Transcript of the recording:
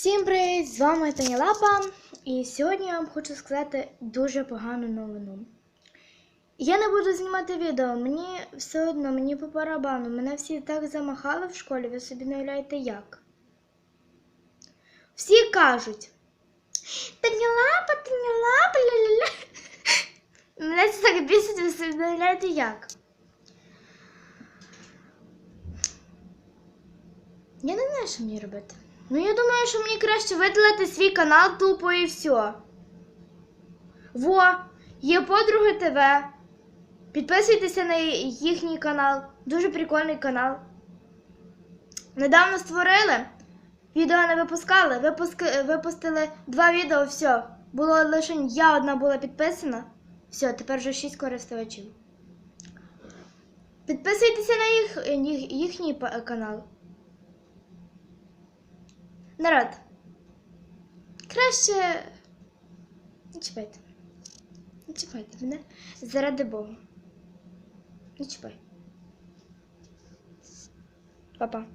Всім привіт! З вами Таня Лапа. І сьогодні я вам хочу сказати дуже погану новину. Я не буду знімати відео, мені все одно, мені по барабану. Мене всі так замахали в школі, ви собі не уявляєте як. Всі кажуть. Таня Лапа, Таня Лапа, ля-ля-ля. Мене це так бісить, ви собі не уявляєте як. Я не знаю, що мені робити. Ну, я думаю, що мені краще видалити свій канал тупо і все. Во, є подруги ТВ. Підписуйтеся на їхній канал. Дуже прикольний канал. Недавно створили. Відео не випускали. Випуски, випустили два відео, все. Було лише я одна була підписана. Все, тепер вже шість користувачів. Підписуйтеся на їх, їх, їхній канал. Народ. Краще. Не чіпайте. Не чіпайте мене. Заради Бога. Не чіпай. Па-па.